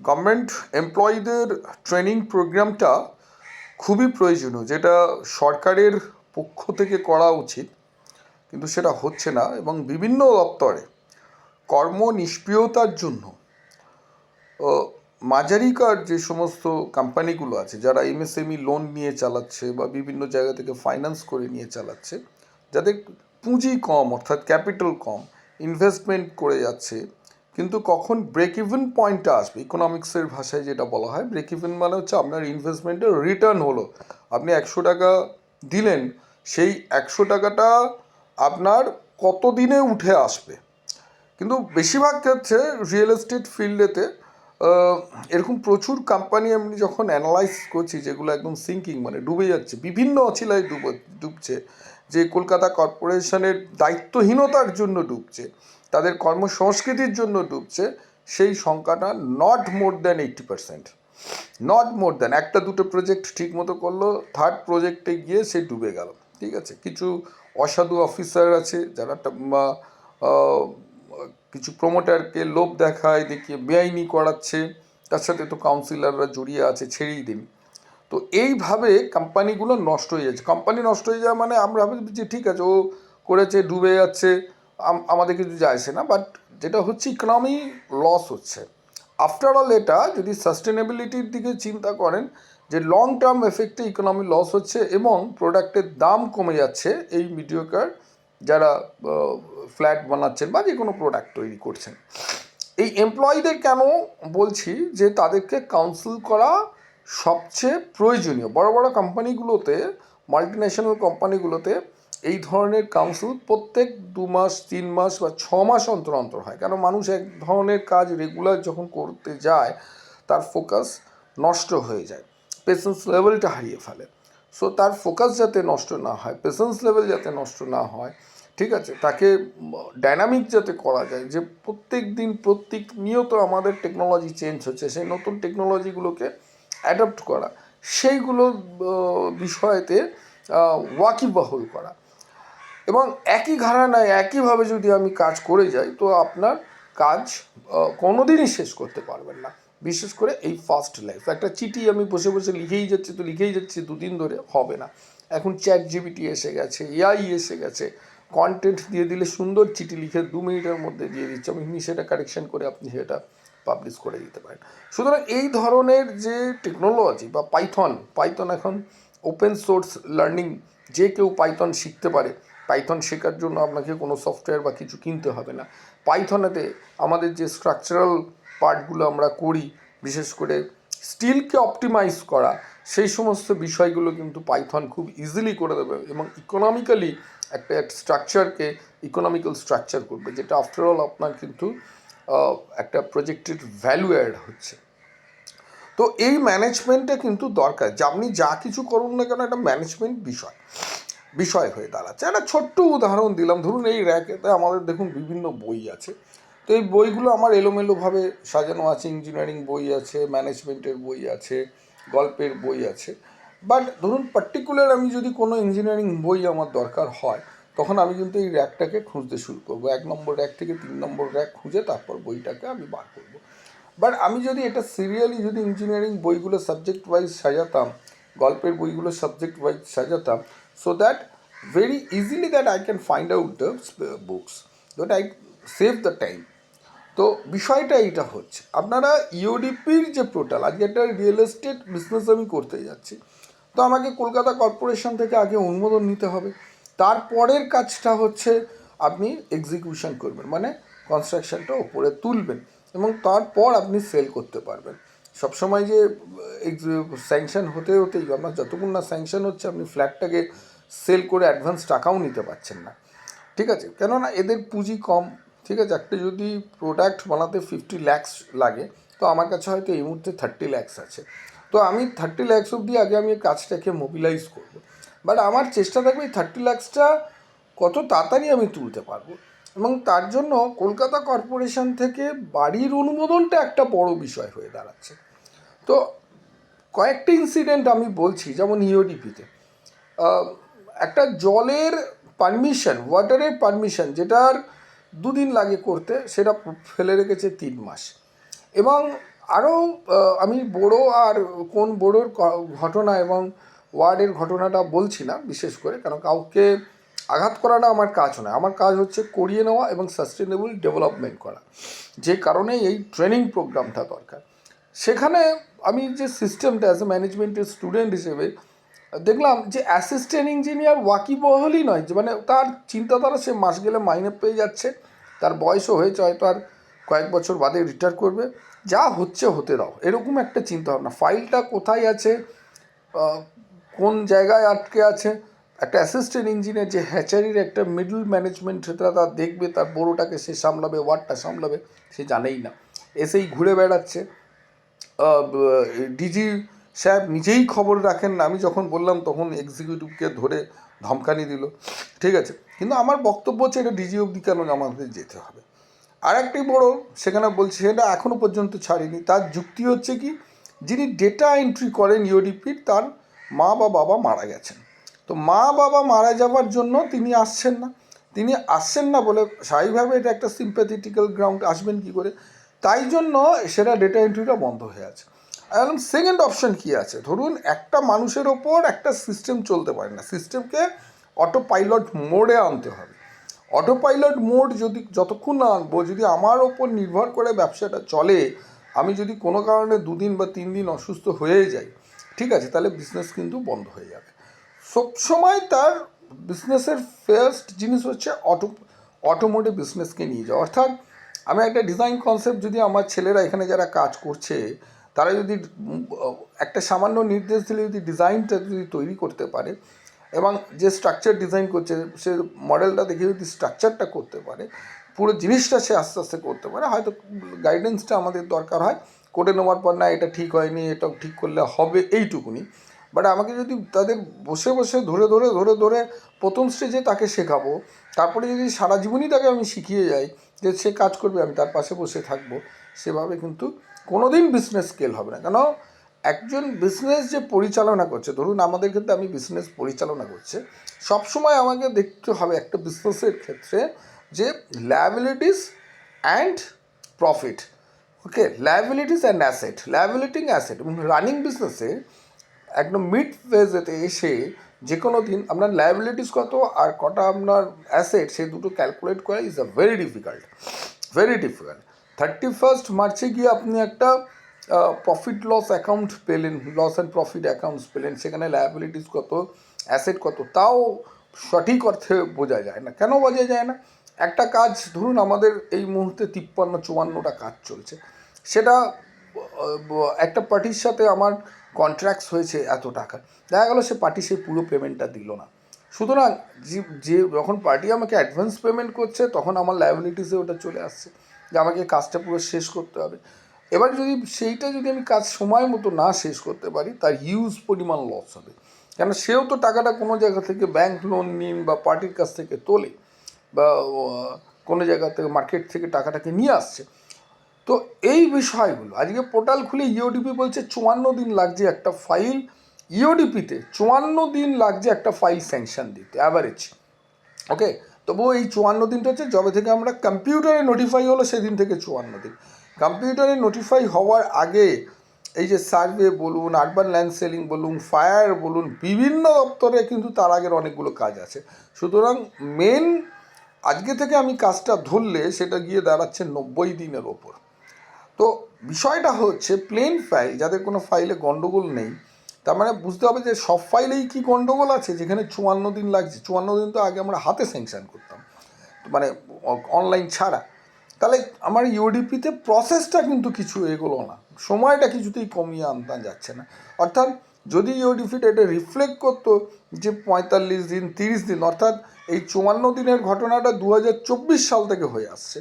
Government এমপ্লয়ীদের training প্রোগ্রামটা খুবই প্রয়োজনীয়, যেটা সরকারের পক্ষ থেকে করা উচিত, কিন্তু সেটা হচ্ছে না। এবং বিভিন্ন দপ্তরে কর্ম নিষ্ক্রিয়তার জন্য মাঝারিকার যে সমস্ত কোম্পানিগুলো আছে, যারা এমএসএমই লোন নিয়ে চালাচ্ছে বা বিভিন্ন জায়গা থেকে ফাইন্যান্স করে নিয়ে চালাচ্ছে, যাদের পুঁজি কম, অর্থাৎ ক্যাপিটাল কম, ইনভেস্টমেন্ট করে যাচ্ছে কিন্তু কখন ব্রেক ইভেন পয়েন্টটা আসবে ইকোনমিক্সের ভাষায় যেটা বলা হয় ব্রেক ইভেন মানে হচ্ছে আপনার ইনভেস্টমেন্টের রিটার্ন হলো। আপনি একশো টাকা দিলেন, সেই একশো টাকাটা আপনার কত দিনে উঠে আসবে? কিন্তু বেশিরভাগ ক্ষেত্রে রিয়েল এস্টেট ফিল্ডেতে এরকম প্রচুর কোম্পানি আমি যখন অ্যানালাইজ করছি, যেগুলো একদম সিঙ্কিং মানে ডুবে যাচ্ছে, বিভিন্ন অছিলায় ডুব, ডুবছে, যে কলকাতা কর্পোরেশনের দায়িত্বহীনতার জন্য ডুবছে তাদের কর্মসংস্কৃতির জন্য ডুবছে, সেই সংখ্যাটা not more than eighty percent not more than একটা দুটো প্রজেক্ট ঠিক মতো করল থার্ড প্রজেক্টে গিয়ে সে ডুবে গেল, ঠিক আছে? কিছু অসাধু অফিসার আছে, যারা কিছু প্রমোটারকে লোভ দেখায় দেখিয়ে বেআইনি করাচ্ছে, তার সাথে তো কাউন্সিলররা জড়িয়ে আছে, ছেড়েই দিন। তো এইভাবে কোম্পানিগুলো নষ্ট হয়ে যাচ্ছে। কোম্পানি নষ্ট হয়ে যাওয়া মানে আমরা ভাবি যে ঠিক আছে, ও করেছে, ডুবে যাচ্ছে আমাদের কিছু আসে না বাট যেটা হচ্ছে ইকোনমি লস হচ্ছে। আফটার অল এটা যদি সাস্টেনেবিলিটির দিকে চিন্তা করেন, যে লং টার্ম এফেক্টে ইকোনমি লস হচ্ছে এবং প্রোডাক্টের দাম কমে যাচ্ছে, এই মিডিওকার যারা ফ্ল্যাট বানাচ্ছেন বা যে কোনো প্রোডাক্ট তৈরি করছেন। এই এমপ্লয়ীদের কেন বলছি যে তাদেরকে কাউন্সিল করা সবচেয়ে প্রয়োজনীয়? বড় বড় কোম্পানিগুলোতে মাল্টিন্যাশনাল কোম্পানিগুলোতে এই ধরনের কাউন্সিল প্রত্যেক দু মাস, তিন মাস বা ছ মাস অন্তর অন্তর হয়। কেন? মানুষ এক ধরনের কাজ রেগুলার যখন করতে যায়, তার ফোকাস নষ্ট হয়ে যায়। পেশেন্স লেভেলটা হারিয়ে ফেলে। সো তার ফোকাস যাতে নষ্ট না হয় পেশেন্স লেভেল যাতে নষ্ট না হয়, ঠিক আছে? তাকে ডাইনামিক যাতে করা যায় যে প্রত্যেক দিন প্রত্যেক নিয়ত আমাদের টেকনোলজি চেঞ্জ হচ্ছে, সেই নতুন টেকনোলজিগুলোকে অ্যাডাপ্ট করা, সেইগুলো বিষয়েতে ওয়াকিবহাল করা। এবং একই ঘরানায় একইভাবে যদি আমি কাজ করে যাই তো আপনার কাজ আহ, কোনোদিনই শেষ করতে পারবেন না। বিশেষ করে এই ফার্স্ট লাইফ একটা চিঠি আমি বসে বসে লিখেই যাচ্ছি তো লিখেই যাচ্ছি দুদিন ধরে হবে না। এখন চ্যাট জিবিটি এসে গেছে এআই এসে গেছে। কন্টেন্ট দিয়ে দিলে সুন্দর চিঠি লিখে দু মিনিটের মধ্যে দিয়ে দিচ্ছে। আমি সেটা কারেকশন করে আপনি সেটা পাবলিশ করে দিতে পারেন। সুতরাং এই ধরনের যে টেকনোলজি বা পাইথন পাইথন এখন ওপেন সোর্স লার্নিং যে কেউ পাইথন শিখতে পারে পাইথন শেখার জন্য আপনাকে কোনো সফটওয়্যার বা কিছু কিনতে হবে না। পাইথনেতে আমাদের যে স্ট্রাকচারাল পার্টগুলো আমরা করি, বিশেষ করে স্টিলকে অপটিমাইজ করা, সেই সমস্ত বিষয়গুলো কিন্তু পাইথন খুব ইজিলি করে দেবে এবং ইকোনমিক্যালি একটা স্ট্রাকচারকে ইকোনমিক্যাল স্ট্রাকচার করবে, যেটা আফটারঅল আপনার কিন্তু একটা প্রজেক্টের ভ্যালু অ্যাড হচ্ছে। তো এই ম্যানেজমেন্টটা কিন্তু দরকার যে আপনি যা কিছু করুন না কেন একটা ম্যানেজমেন্ট বিষয়। বিষয় হয়ে দাঁড়াচ্ছে। একটা ছোট্ট উদাহরণ দিলাম। ধরুন এই র্যাকেতে আমাদের দেখুন বিভিন্ন বই আছে। তো এই বইগুলো আমার এলোমেলোভাবে সাজানো আছে। ইঞ্জিনিয়ারিং বই আছে, ম্যানেজমেন্টের বই আছে, গল্পের বই আছে। বাট ধরুন পার্টিকুলার আমি যদি কোনো ইঞ্জিনিয়ারিং বই আমার দরকার হয়, তখন আমি কিন্তু এই র্যাকটাকে খুঁজতে শুরু করব। এক নম্বর র্যাক থেকে তিন নম্বর র্যাক খুঁজে তারপর বইটাকে আমি বার করব। বাট আমি যদি এটা সিরিয়ালি যদি ইঞ্জিনিয়ারিং বইগুলো সাবজেক্ট ওয়াইজ সাজাতাম, গল্পের বইগুলো সাবজেক্ট ওয়াইজ সাজাতাম so that very easily that I can find out the books that I save the time তো বিষয়টা এইটা হচ্ছে, আপনারা ইউডিপির যে পোর্টাল আজকে একটা রিয়েল এস্টেট বিজনেস আমি করতে যাচ্ছি, তো আমাকে কলকাতা কর্পোরেশন থেকে আগে অনুমোদন নিতে হবে, তারপরের কাজটা হচ্ছে আপনি এক্সিকিউশন করবেন মানে কনস্ট্রাকশনটা ওপরে তুলবেন এবং তারপর আপনি সেল করতে পারবেন। সবসময় যে স্যাংশন হতে হতেই আপনার যতক্ষণ না স্যাংশন হচ্ছে, আপনি ফ্ল্যাটটাকে সেল করে অ্যাডভান্স টাকাও নিতে পারছেন না। ঠিক আছে? কেননা এদের পুঁজি কম। ঠিক আছে? একটা যদি প্রোডাক্ট বানাতে ফিফটি ল্যাক্স লাগে, তো আমার কাছে হয়তো এই মুহূর্তে থার্টি ল্যাক্স আছে। তো আমি থার্টি ল্যাক্স অবধি আগে আমি এই কাজটাকে মোবিলাইজ করব। বাট আমার চেষ্টা থাকবে এই থার্টি ল্যাক্সটা কত তাড়াতাড়ি আমি তুলতে পারব। এবং তার জন্য কলকাতা কর্পোরেশন থেকে বাড়ির অনুমোদনটা একটা বড় বিষয় হয়ে দাঁড়াচ্ছে। তো কয়েকটা ইনসিডেন্ট আমি বলছি, যেমন ইওডিপিতে একটা জলের পারমিশন ওয়াটারের পারমিশন যেটার দুদিন লাগে করতে, সেটা ফেলে রেখেছে তিন মাস। এবং আরও আমি বড়ো আর কোন বড়োর ঘটনা এবং ওয়ার্ডের ঘটনাটা বলছি না বিশেষ করে কারণ কাউকে আঘাত করাটা আমার কাজ নয়। আমার কাজ হচ্ছে করিয়ে নেওয়া এবং সাস্টেনেবল ডেভেলপমেন্ট করা। যে কারণে এই ট্রেনিং প্রোগ্রামটা দরকার। সেখানে আমি যে সিস্টেমটা অ্যাজ এ ম্যানেজমেন্টের স্টুডেন্ট হিসেবে দেখলাম যে অ্যাসিস্ট্যান্ট ইঞ্জিনিয়ার ওয়াকিবহলই নয়, যে মানে তার চিন্তাধারা সে মাস গেলে মাইনে পেয়ে যাচ্ছে, তার বয়সও হয়েছে, হয়তো আর কয়েক বছর বাদে রিটায়ার করবে, যা হচ্ছে হতে দাও, এরকম একটা চিন্তা ভাবনা ফাইলটা কোথায় আছে কোন জায়গায় আটকে আছে, একটা অ্যাসিস্ট্যান্ট ইঞ্জিনিয়ার যে হ্যাচারির একটা মিডল ম্যানেজমেন্ট সেটা তার দেখবে, তার বড়োটাকে সে সামলাবে, ওয়ার্ডটা সামলাবে, সে জানেই না। এসেই ঘুরে বেড়াচ্ছে ডিজি সাহেব নিজেই খবর রাখেন না। আমি যখন বললাম, তখন এক্সিকিউটিভকে ধরে ধমকানি দিল। ঠিক আছে? কিন্তু আমার বক্তব্য হচ্ছে, এটা ডিজি অবধি কেন আমাদের যেতে হবে? আর একটি বড়, সেখানে বলছে, সেটা এখনও পর্যন্ত ছাড়েনি। তার যুক্তি হচ্ছে কি, যিনি ডেটা এন্ট্রি করেন ইউডিপির তার মা বা বাবা মারা গেছেন। তো মা বাবা মারা যাওয়ার জন্য তিনি আসছেন না। তিনি আসছেন না বলে স্বাভাবিকভাবে এটা একটা সিম্প্যাথেটিক্যাল গ্রাউন্ড আসবেন কি করে? তাই জন্য সেটা ডেটা এন্ট্রিটা বন্ধ হয়ে আছে। এখন সেকেন্ড অপশন কী আছে? ধরুন একটা মানুষের ওপর একটা সিস্টেম চলতে পারে না। সিস্টেমকে অটো পাইলট মোডে আনতে হবে। অটো পাইলট মোড যদি যতক্ষণ না আনব, যদি আমার ওপর নির্ভর করে ব্যবসাটা চলে, আমি যদি কোনো কারণে দুদিন বা তিন দিন অসুস্থ হয়ে যাই, ঠিক আছে, তাহলে বিজনেস কিন্তু বন্ধ হয়ে যাবে। সবসময় তার বিজনেসের ফার্স্ট জিনিস হচ্ছে অটো অটোমোটিভ বিজনেসকে নিয়ে যাওয়া। অর্থাৎ আমি একটা ডিজাইন কনসেপ্ট যদি আমার ছেলেরা এখানে যারা কাজ করছে তারা যদি একটা সামান্য নির্দেশ দিলে যদি ডিজাইনটা যদি তৈরি করতে পারে এবং যে স্ট্রাকচার ডিজাইন করছে, সে মডেলটা দেখে যদি স্ট্রাকচারটা করতে পারে, পুরো জিনিসটা সে আস্তে আস্তে করতে পারে, হয়তো গাইডেন্সটা আমাদের দরকার হয়। করে নেওয়ার পর না, এটা ঠিক হয়নি, এটা ঠিক করলে হবে এইটুকুনি। বাট আমাকে যদি তাদের বসে বসে ধরে ধরে ধরে ধরে প্রথম স্টেজে তাকে শেখাবো, তারপরে যদি সারা জীবনই তাকে আমি শিখিয়ে যাই যে সে কাজ করবে, আমি তার পাশে বসে থাকব, সেভাবে কিন্তু কোনোদিন বিজনেস স্কেল হবে না। কেন? একজন বিজনেস যে পরিচালনা করছে, ধরুন আমাদের ক্ষেত্রে আমি বিজনেস পরিচালনা করছে, সবসময় আমাকে দেখতে হবে একটা বিজনেসের ক্ষেত্রে যে liabilities and profit okay liabilities and asset liability asset running বিজনেসে একদম মিড ফেজেতে এসে যে কোনো দিন আপনার লায়াবিলিটিস কত আর কটা আপনার অ্যাসেট সেই দুটো ক্যালকুলেট করা is a very difficult very difficult thirty first মার্চে গিয়ে আপনি একটা প্রফিট লস অ্যাকাউন্ট পেলেন লস অ্যান্ড প্রফিট অ্যাকাউন্টস পেলেন, সেখানে লায়াবিলিটিস কত অ্যাসেট কত, তাও সঠিক অর্থে বোঝা যায় না। কেন বোঝা যায় না? একটা কাজ ধরুন আমাদের এই মুহূর্তে তিপ্পান্ন, চুয়ান্নটা কাজ চলছে। সেটা একটা পার্টির সাথে আমার কন্ট্রাক্টস হয়েছে এত টাকা। দেখা গেলো সে পার্টি সেই পুরো পেমেন্টটা দিল না। সুতরাং যে যখন পার্টি আমাকে অ্যাডভান্স পেমেন্ট করছে, তখন আমার লায়াবিলিটিসে ওটা চলে আসছে। যে আমাকে কাজটা পুরো শেষ করতে হবে। এবার যদি সেইটা যদি আমি কাজ সময় মতো না শেষ করতে পারি, তার হিউজ পরিমাণ লস হবে। কেন সেও তো টাকাটা কোনো জায়গা থেকে ব্যাংক লোন নিন বা পার্টির কাছ থেকে তোলে বা কোনো জায়গা থেকে মার্কেট থেকে টাকাটাকে নিয়ে আসছে। তো এই বিষয়গুলো, আজকে পোর্টাল খুলে ইওডিপি বলছে চুয়ান্ন দিন লাগছে একটা ফাইল ইওডিপিতে চুয়ান্ন দিন লাগছে একটা ফাইল স্যাংশন দিতে অ্যাভারেজ ওকে তবুও এই চুয়ান্ন দিনটা হচ্ছে যবে থেকে আমরা কম্পিউটারে নোটিফাই হলো সেদিন থেকে চুয়ান্ন দিন। কম্পিউটারে নোটিফাই হওয়ার আগে এই যে সার্ভে বলুন আরবান ল্যান্ড সেলিং বলুন ফায়ার বলুন, বিভিন্ন দপ্তরে কিন্তু তার আগের অনেকগুলো কাজ আছে। সুতরাং মেন আজকে থেকে আমি কাজটা ধরলে সেটা গিয়ে দাঁড়াচ্ছে নব্বই দিনের ওপর। তো বিষয়টা হচ্ছে প্লেন ফাইল যাদের কোনো ফাইলে গন্ডগোল নেই তার মানে বুঝতে হবে যে সব ফাইলেই কি গন্ডগোল আছে, যেখানে চুয়ান্ন দিন লাগছে। চুয়ান্ন দিন তো আগে আমরা হাতে স্যাংশন করতাম। মানে অনলাইন ছাড়া। তাহলে আমার ইউডিপিতে প্রসেসটা কিন্তু কিছু এগোলো না। সময়টা কিছুতেই কমিয়ে আনতে যাচ্ছে না। অর্থাৎ যদি ইউডিপিটা এটা রিফ্লেক্ট করতো যে পঁয়তাল্লিশ দিন, তিরিশ দিন, অর্থাৎ এই চুয়ান্ন দিনের ঘটনাটা দু হাজার চব্বিশ সাল থেকে হয়ে আসছে,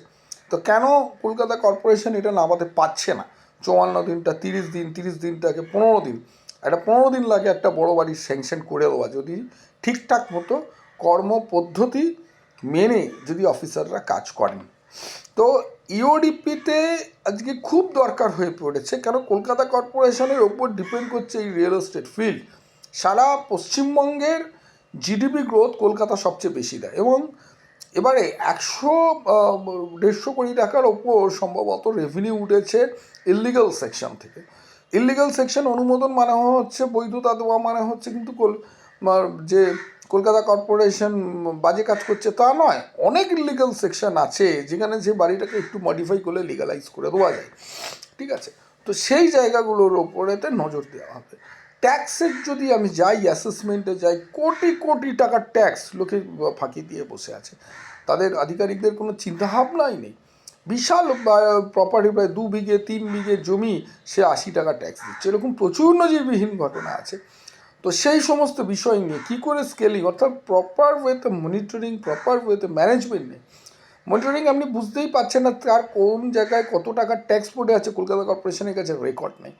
তো কেন কলকাতা কর্পোরেশন এটা নামাতে পারছে না? চুয়ান্ন দিনটা, তিরিশ দিন, তিরিশ দিনটাকে পনেরো দিন। একটা পনেরো দিন লাগে একটা বড় বাড়ির স্যাংশন করে দেওয়া, যদি ঠিকঠাক মতো কর্ম পদ্ধতি মেনে যদি অফিসাররা কাজ করেন। তো ইওডিপিতে আজকে খুব দরকার হয়ে পড়েছে কারণ কলকাতা কর্পোরেশনের ওপর ডিপেন্ড করছে এই রিয়েল এস্টেট ফিল্ড। সারা পশ্চিমবঙ্গের জিডিপি গ্রোথ কলকাতা সবচেয়ে বেশি দেয় এবং এবারে একশো দেড়শো কোটি টাকার ওপর সম্ভবত রেভিনিউ উঠেছে ইলিগাল সেকশন থেকে। ইলিগাল সেকশন অনুমোদন মানে হচ্ছে বৈধতা দেওয়া মানে হচ্ছে কিন্তু কল- যে কলকাতা কর্পোরেশন বাজে কাজ করছে তা নয়। অনেক ইলিগাল সেকশন আছে যেখানে যে বাড়িটাকে একটু মডিফাই করলে লিগালাইজ করে দেওয়া যায়। ঠিক আছে? তো সেই জায়গাগুলোর ওপরেতে নজর দেওয়া হবে। ট্যাক্সের যদি আমি যাই অ্যাসেসমেন্টে যাই, কোটি কোটি টাকার ট্যাক্স লোকে ফাঁকি দিয়ে বসে আছে। তাদের আধিকারিকদের কোনো চিন্তাভাবনাই নেই। বিশাল প্রপার্টি প্রায় দু বিঘে, তিন বিঘে জমি সে আশি টাকা ট্যাক্স দিচ্ছে। এরকম প্রচুর নজিরবিহীন ঘটনা আছে। তো সেই সমস্ত বিষয় নিয়ে কী করে স্কেলিং অর্থাৎ প্রপার ওয়েতে মনিটরিং প্রপার ওয়েতে ম্যানেজমেন্ট নেই মনিটরিং আপনি বুঝতেই পারছেন না তার কোন জায়গায় কত টাকা ট্যাক্স পড়ে আছে। কলকাতা কর্পোরেশনের কাছে রেকর্ড নেই।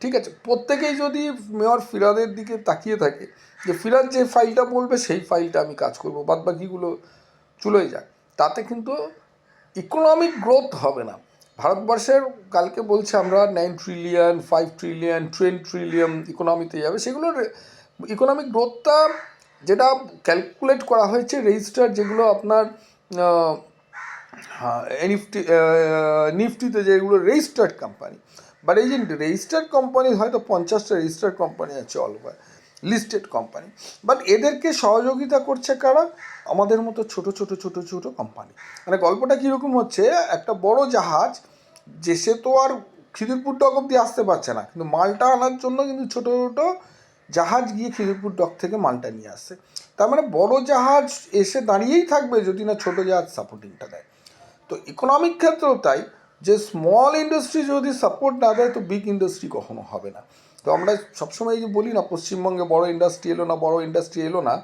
ঠিক আছে? প্রত্যেকেই যদি মেয়র ফিরাদের দিকে তাকিয়ে থাকে, যে ফিরাদ যে ফাইলটা বলবে, সেই ফাইলটা আমি কাজ করব। বাদ বাকিগুলো চলে যাক। তাতে কিন্তু ইকোনমিক গ্রোথ হবে না। ভারতবর্ষের কালকে বলছে আমরা nine trillion five trillion ten trillion ইকোনমিতে যাবে। সেগুলোর ইকোনমিক গ্রোথটা যেটা ক্যালকুলেট করা হয়েছে রেজিস্টার যেগুলো আপনার নিফটি নিফটিতে যেগুলো রেজিস্টার্ড কোম্পানি বাট এই যে রেজিস্টার্ড কোম্পানি হয়তো পঞ্চাশটা রেজিস্টার্ড কোম্পানি আছে all over listed company but এদেরকে সহযোগিতা করছে কারা? আমাদের মতো ছোট ছোট ছোট ছোট কোম্পানি মানে গল্পটা কীরকম হচ্ছে? একটা বড় জাহাজ, যে সে তো আর খিদিরপুর ডক অব্দি আসতে পারছে না। কিন্তু মালটা আনার জন্য কিন্তু ছোট ছোট জাহাজ গিয়ে খিদিরপুর ডক থেকে মালটা নিয়ে আসছে। তার মানে বড় জাহাজ এসে দাঁড়িয়েই থাকবে যদি না ছোট জাহাজ সাপোর্টিংটা দেয়। তো ইকোনমিক ক্ষেত্রেও তাই। যে স্মল ইন্ডাস্ট্রি যদি সাপোর্ট না দেয়, তো বিগ ইন্ডাস্ট্রি কখনো হবে না। তো আমরা সবসময় যে বলি না, পশ্চিমবঙ্গে বড় ইন্ডাস্ট্রি এলো না, বড় ইন্ডাস্ট্রি এলো না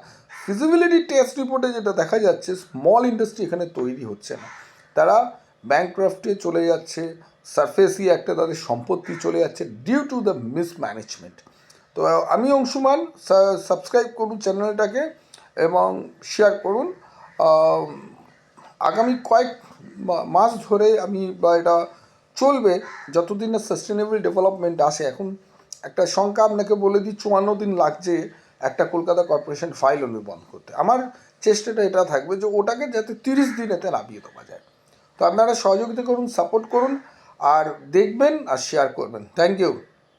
ফিজিবিলিটি টেস্ট রিপোর্টে যেটা দেখা যাচ্ছে স্মল ইন্ডাস্ট্রি এখানে তৈরি হচ্ছে না। তারা ব্যাংক্রাফটে চলে যাচ্ছে সারফেসি একটা তাদের সম্পত্তি চলে যাচ্ছে ডিউ টু দ্য মিসম্যানেজমেন্ট তো আমি অংশুমান সাবস্ক্রাইব করুন চ্যানেলটাকে এবং শেয়ার করুন। আগামী কয়েক মাস ধরে আমি বা এটা চলবে, যতদিন না সাস্টেনেবল ডেভেলপমেন্ট আসে। এখন একটা সংখ্যা আপনাকে বলে দিই, চুয়ান্ন দিন লাগছে একটা কলকাতা কর্পোরেশন ফাইল অনু বন্ধ করতে। আমার চেষ্টাটা এটা থাকবে যে ওটাকে যাতে তিরিশ দিনেতে নামিয়ে দেওয়া যায়। তো আপনারা সহযোগিতা করুন সাপোর্ট করুন, আর দেখবেন আর শেয়ার করবেন। Thank you